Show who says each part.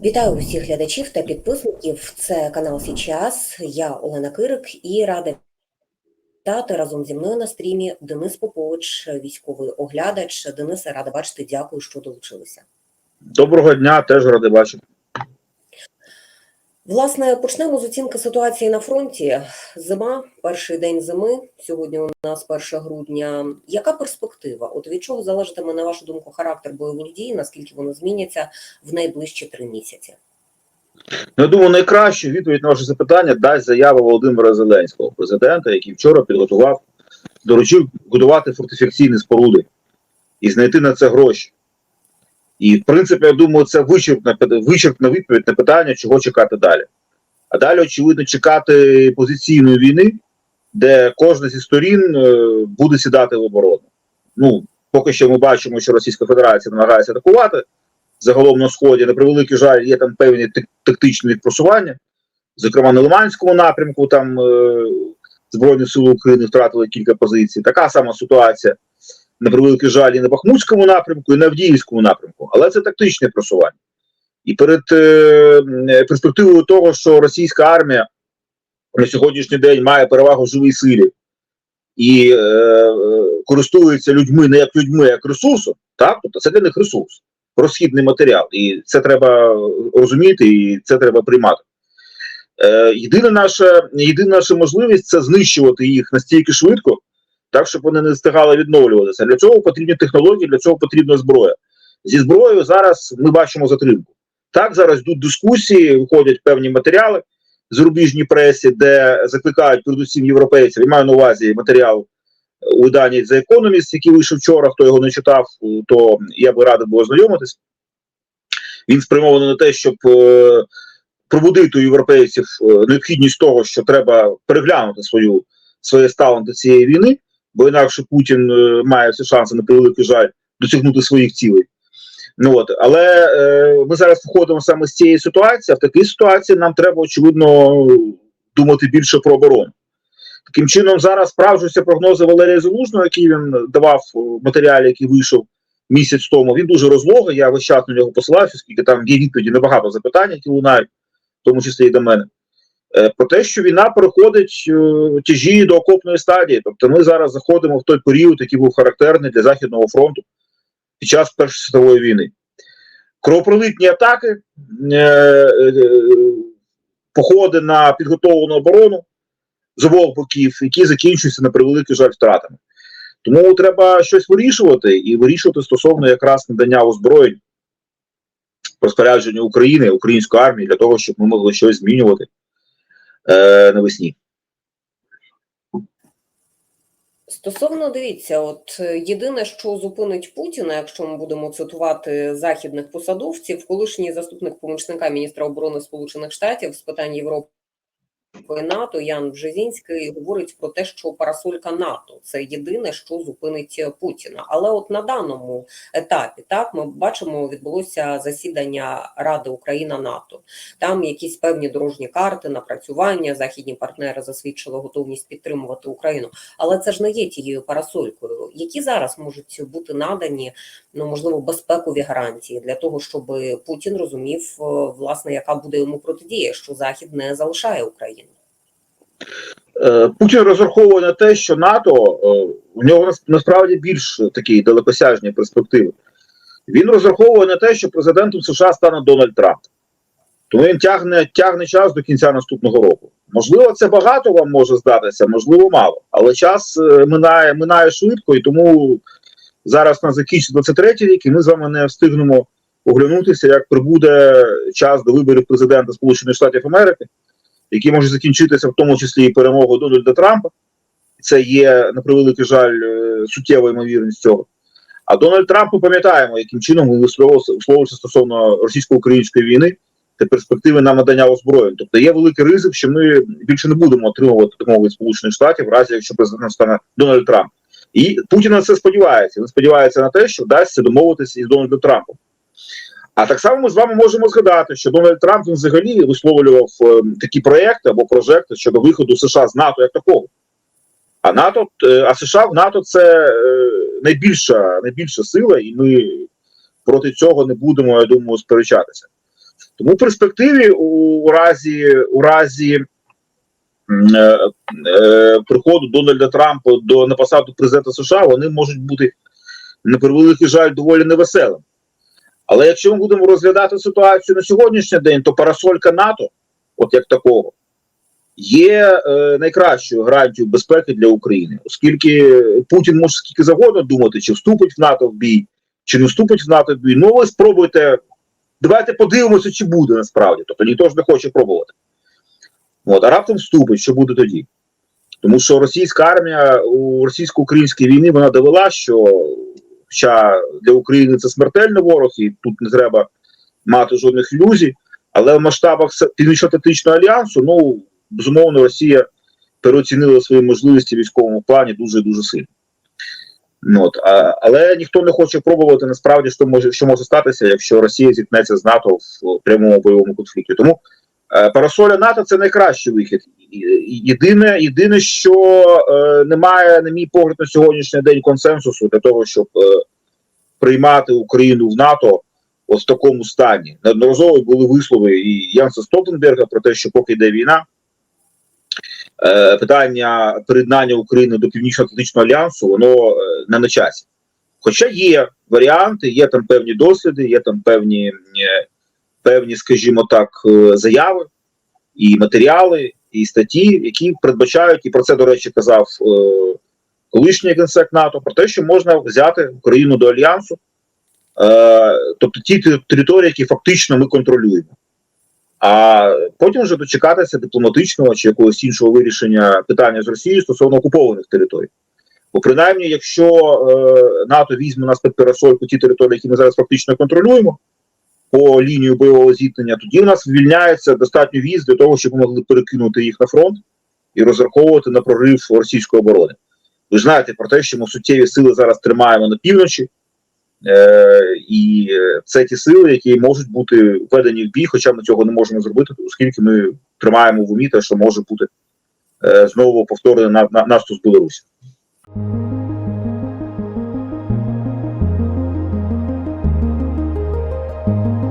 Speaker 1: Вітаю усіх глядачів та підписників. Це канал Січас. Я Олена Кирик і рада вітати разом зі мною на стрімі Денис Попович, військовий оглядач. Денисе, рада бачити. Дякую, що долучилися.
Speaker 2: Доброго дня, теж рада бачити.
Speaker 1: Власне, почнемо з оцінки ситуації на фронті. Зима, перший день зими. Сьогодні у нас 1 грудня. Яка перспектива? От від чого залежатиме, на вашу думку, характер бойових дій, наскільки вони зміняться в найближчі три місяці?
Speaker 2: Ну, я думаю, найкращу відповідь на ваше запитання дасть заява Володимира Зеленського, президента, який вчора підготував, доручив будувати фортифікаційні споруди і знайти на це гроші. І, в принципі, я думаю, це вичерпна, вичерпна відповідь на питання, чого чекати далі. А далі, очевидно, чекати позиційної війни, де кожна зі сторін е, буде сідати в оборону. Ну, поки що ми бачимо, що Російська Федерація намагається атакувати загалом на сході. На превеликий жаль, є там певні тактичні просування. Зокрема, на Лиманському напрямку там е, Збройні Сили України втратили кілька позицій. Така сама ситуація на превеликий жаль і на Бахмутському напрямку, і на Авдіївському напрямку. Але це тактичне просування. І перед е, перспективою того, що російська армія на сьогоднішній день має перевагу в живій силі і е, е, користується людьми не як людьми, а як ресурсом, так? тобто це для них ресурс, розхідний матеріал. І це треба розуміти, і це треба приймати. Е, єдина, наша, єдина наша можливість це знищувати їх настільки швидко, так, щоб вони не встигали відновлюватися. Для цього потрібні технології, для цього потрібна зброя. Зі зброєю зараз ми бачимо затримку. Так, зараз йдуть дискусії, виходять певні матеріали в зарубіжній пресі, де закликають передусім європейців. Я маю на увазі матеріал у виданні The Economist, який вийшов вчора. Хто його не читав, то я би радий був ознайомитись. Він спрямований на те, щоб е, пробудити у європейців е, необхідність того, що треба переглянути свою своє ставлення до цієї війни, бо інакше Путін е, має всі шанси на превеликий жаль досягнути своїх цілей. Ну от, але е, ми зараз виходимо саме з цієї ситуації. А в такій ситуації нам треба очевидно думати більше про оборону. Таким чином, зараз справжуються прогнози Валерія Залужного, який він давав в матеріалі, який вийшов місяць тому. Він дуже розлогий. Я весь час на нього посилаюся, оскільки там є відповіді на багато запитань, які лунають, в тому числі і до мене. Е, Про те, що війна переходить е, тяжі до окопної стадії. Тобто ми зараз заходимо в той період, який був характерний для Західного фронту під час Першої світової війни. Кровопролитні атаки, е, походи на підготовлену оборону з обох боків, які закінчуються на превеликий жаль втратами. Тому треба щось вирішувати і вирішувати стосовно якраз надання озброєнь розпорядження України, української армії для того, щоб ми могли щось змінювати е, навесні.
Speaker 1: Стосовно дивіться, от е, єдине, що зупинить Путіна, якщо ми будемо цитувати західних посадовців, колишній заступник помічника міністра оборони Сполучених Штатів з питань Європи НАТО Ян Бжезінський говорить про те, що парасолька НАТО це єдине, що зупинить Путіна. Але от на даному етапі так ми бачимо, відбулося засідання Ради Україна НАТО. Там якісь певні дорожні карти, напрацювання. Західні партнери засвідчили готовність підтримувати Україну. Але це ж не є тією парасолькою, які зараз можуть бути надані, ну можливо, безпекові гарантії для того, щоб Путін розумів, е, власне, яка буде йому протидія, що Захід не залишає Україну.
Speaker 2: Е, Путін розраховує на те, що НАТО е, у нього нас- насправді більш такі далекосяжні перспективи. Він розраховує на те, що президентом США стане Дональд Трамп. Тому він тягне, тягне час до кінця наступного року. Можливо, це багато вам може здатися, можливо, мало. Але час е, минає, минає швидко, і тому зараз на закінчиться 23 рік, і ми з вами не встигнемо оглянутися, як прибуде час до виборів президента Сполучених Штатів Америки які можуть закінчитися в тому числі і перемогою Дональда Трампа. Це є на превеликий жаль е, суттєва ймовірність цього. А Дональд Трамп ми пам'ятаємо, яким чином він висловився стосовно російсько-української війни та перспективи на надання озброєнь. Тобто є великий ризик, що ми більше не будемо отримувати допомогу від Сполучених Штатів, в разі якщо президентом стане Дональд Трамп. І Путін на це сподівається. Він сподівається на те, що вдасться домовитися із Дональдом Трампом. А так само ми з вами можемо згадати, що Дональд Трамп він взагалі висловлював е, такі проекти або прожекти щодо виходу США з НАТО як такого. А НАТО, е, а США в НАТО це е, найбільша, найбільша сила, і ми проти цього не будемо, я думаю, сперечатися. Тому в перспективі у, у разі у разі е, е, приходу Дональда Трампа до на посаду президента США вони можуть бути на превеликий жаль доволі невеселим. Але якщо ми будемо розглядати ситуацію на сьогоднішній день, то парасолька НАТО, от як такого, є е, найкращою гарантією безпеки для України, оскільки Путін може скільки завгодно думати, чи вступить в НАТО в бій, чи не вступить в НАТО в бій. Ну, ви спробуйте. Давайте подивимося, чи буде насправді. Тобто ніхто ж не хоче пробувати. От, а раптом вступить, що буде тоді? Тому що російська армія у російсько-українській війні вона довела, що хоча для України це смертельний ворог, і тут не треба мати жодних ілюзій, але в масштабах Північно-Атлантичного альянсу, ну безумовно, Росія переоцінила свої можливості в військовому плані дуже дуже сильно. Ну, от, а, але ніхто не хоче пробувати насправді, що може що може статися, якщо Росія зіткнеться з НАТО в прямому бойовому конфлікті. Тому е, парасоля НАТО це найкращий вихід. Єдине, єдине, що е, немає, на мій погляд, на сьогоднішній день консенсусу для того, щоб е, приймати Україну в НАТО от в такому стані. Неодноразово були вислови і Янса Столтенберга про те, що поки йде війна, питання приєднання України до Північно-Атлантичного альянсу, воно е, не на часі. Хоча є варіанти, є там певні досліди, є там певні, е, певні, скажімо так, е, заяви і матеріали, і статті, які передбачають, і про це, до речі, казав е, колишній генсек НАТО, про те, що можна взяти Україну до альянсу, е, тобто ті території, які фактично ми контролюємо. А потім вже дочекатися дипломатичного чи якогось іншого вирішення питання з Росією стосовно окупованих територій. Бо принаймні, якщо е, НАТО візьме нас під парасольку ті території, які ми зараз фактично контролюємо по лінію бойового зіткнення, тоді в нас звільняється достатньо віз для того, щоб ми могли перекинути їх на фронт і розраховувати на прорив російської оборони. Ви ж знаєте про те, що ми суттєві сили зараз тримаємо на півночі, Е, І це ті сили, які можуть бути введені в бій, хоча ми цього не можемо зробити, оскільки ми тримаємо в умі те, що може бути е, знову повторено на, на наступ з Білорусі. Thank you.